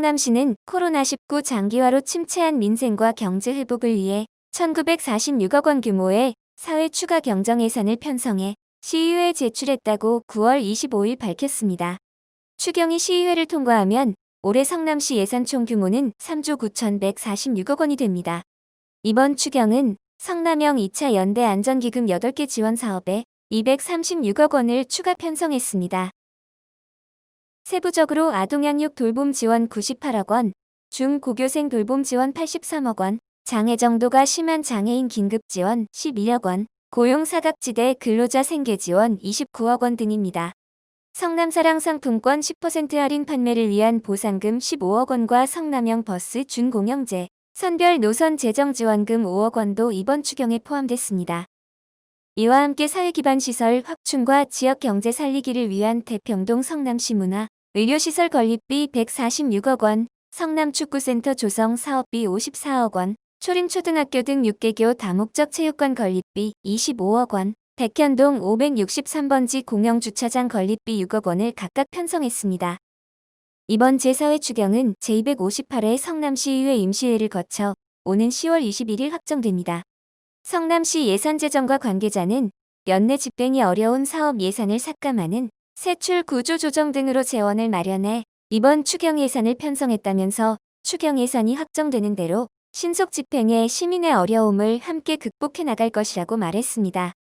성남시는 코로나19 장기화로 침체한 민생과 경제 회복을 위해 1946억 원 규모의 사회 추가 경정 예산을 편성해 시의회에 제출했다고 9월 25일 밝혔습니다. 추경이 시의회를 통과하면 올해 성남시 예산 총 규모는 3조 9,146억 원이 됩니다. 이번 추경은 성남형 2차 연대 안전기금 8개 지원 사업에 236억 원을 추가 편성했습니다. 세부적으로 아동양육 돌봄 지원 98억 원, 중고교생 돌봄 지원 83억 원, 장애 정도가 심한 장애인 긴급 지원 11억 원, 고용 사각지대 근로자 생계 지원 29억 원 등입니다. 성남사랑 상품권 10% 할인 판매를 위한 보상금 15억 원과 성남형 버스 준공영제, 선별 노선 재정 지원금 5억 원도 이번 추경에 포함됐습니다. 이와 함께 사회기반 시설 확충과 지역 경제 살리기를 위한 태평동 성남시 문화, 의료시설 건립비 146억 원, 성남축구센터 조성 사업비 54억 원, 초림초등학교 등 6개교 다목적 체육관 건립비 25억 원, 백현동 563번지 공영주차장 건립비 6억 원을 각각 편성했습니다. 이번 제4회 추경은 제258회 성남시의회 임시회를 거쳐 오는 10월 21일 확정됩니다. 성남시 예산재정과 관계자는 연내 집행이 어려운 사업 예산을 삭감하는 세출 구조 조정 등으로 재원을 마련해 이번 추경 예산을 편성했다면서 추경 예산이 확정되는 대로 신속 집행에 시민의 어려움을 함께 극복해 나갈 것이라고 말했습니다.